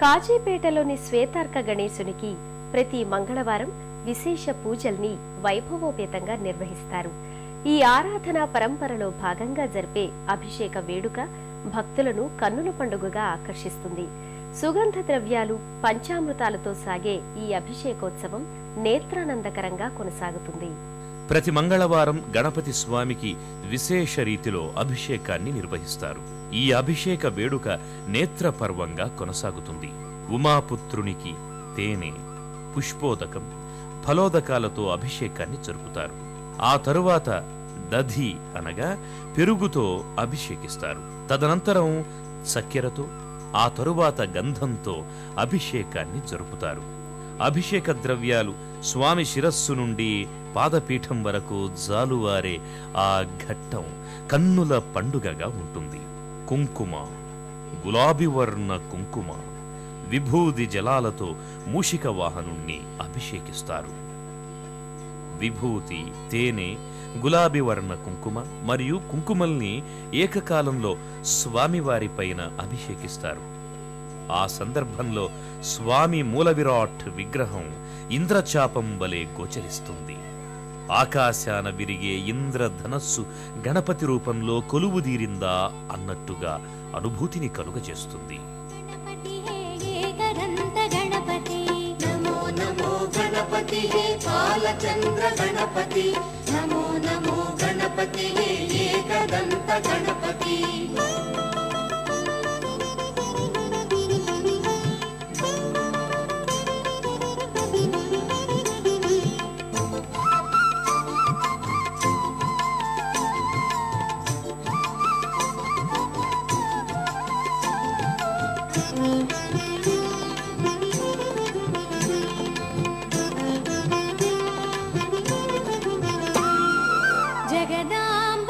కాజీపేటలోని శ్వేతార్క గణేశునికి ప్రతి మంగళవారం విశేష పూజల్ని వైభవోపేతంగా నిర్వహిస్తారు. ఈ ఆరాధన పరంపరలో భాగంగా జరిపే అభిషేక వేడుక భక్తులను కన్నుల పండుగగా ఆకర్షిస్తుంది. సుగంధ ద్రవ్యాలు పంచామృతాలతో సాగే ఈ అభిషేకోత్సవం నేత్రానందకరంగా కొనసాగుతుంది. ప్రతి మంగళవారం గణపతి స్వామికి విశేష రీతిలో అభిషేకాన్ని నిర్వహిస్తారు. ఈ అభిషేక వేడుక నేత్రపర్వంగా కొనసాగుతుంది. ఉమాపుత్రునికి తేనె పుష్పోదకం ఫలోదకాలతో అభిషేకాన్ని జరుపుతారు. ఆ తరువాత దధి అనగా పెరుగుతో అభిషేకిస్తారు. తదనంతరం చక్కెరతో ఆ తరువాత గంధంతో అభిషేకాన్ని జరుపుతారు. అభిషేక ద్రవ్యాలు స్వామి శిరస్సు నుండి పాదపీఠం వరకు జాలువారే ఆ ఘట్టం కన్నుల పండుగగా ఉంటుంది. కుంకుమ గులాబీ వర్ణ కుంకుమ విభూది జలాలతో మూషిక వాహనుణ్ణి అభిషేకిస్తారు. విభూతి తేనె గులాబీ వర్ణ కుంకుమ మరియు కుంకుమల్ని ఏకకాలంలో స్వామివారిపైన అభిషేకిస్తారు. ఆ సందర్భంలో స్వామి మూల విరాట్ విగ్రహం ఇంద్రచాపం వలె గోచరిస్తుంది. ఆకాశాన విరిగే ఇంద్రధనస్సు గణపతి రూపంలో కొలువుదీరిందా అన్నట్టుగా అనుభూతిని కలుగజేస్తుంది గణపతి. గణపతి గణపతి.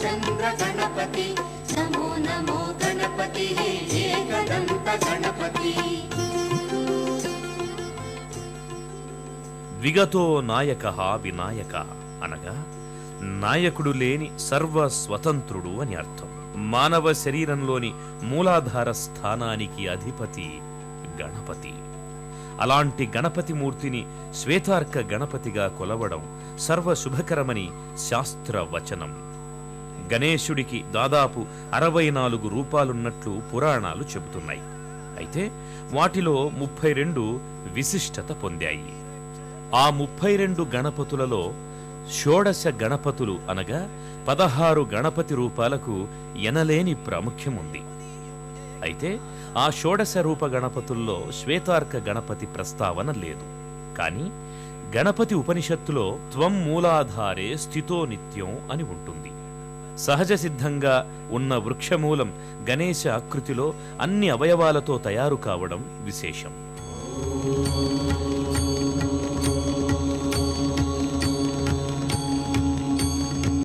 చంద్ర గణపతి. నమో నమో గణపతి. గణపతి. విగతో నాయక వినాయక అనగా నాయకుడు లేని సర్వ స్వతంత్రుడు అని అర్థం. మానవ శరీరంలోని మూలాధార స్థానానికి అధిపతి గణపతి. అలాంటి గణపతి మూర్తిని శ్వేతార్క గణపతిగా కొలవడం సర్వశుభకరమని శాస్త్రవచనం. గణేశుడికి దాదాపు అరవై నాలుగు రూపాలున్నట్లు పురాణాలు చెబుతున్నాయి. అయితే వాటిలో ముప్పై రెండు విశిష్టత పొందాయి. ఆ ముప్పై రెండు గణపతులలో షోడశ గణపతులు అనగా పదహారు గణపతి రూపాలకు ఎనలేని ప్రాముఖ్యముంది. అయితే ఆ షోడశ రూప గణపతుల్లో శ్వేతార్క గణపతి ప్రస్తావన లేదు. కానీ గణపతి ఉపనిషత్తులో త్వం మూలాధారే స్థితో నిత్యం అని ఉంటుంది. సహజ సిద్ధంగా ఉన్న వృక్షమూలం గణేశ ఆకృతిలో అన్ని అవయవాలతో తయారు కావడం విశేషం.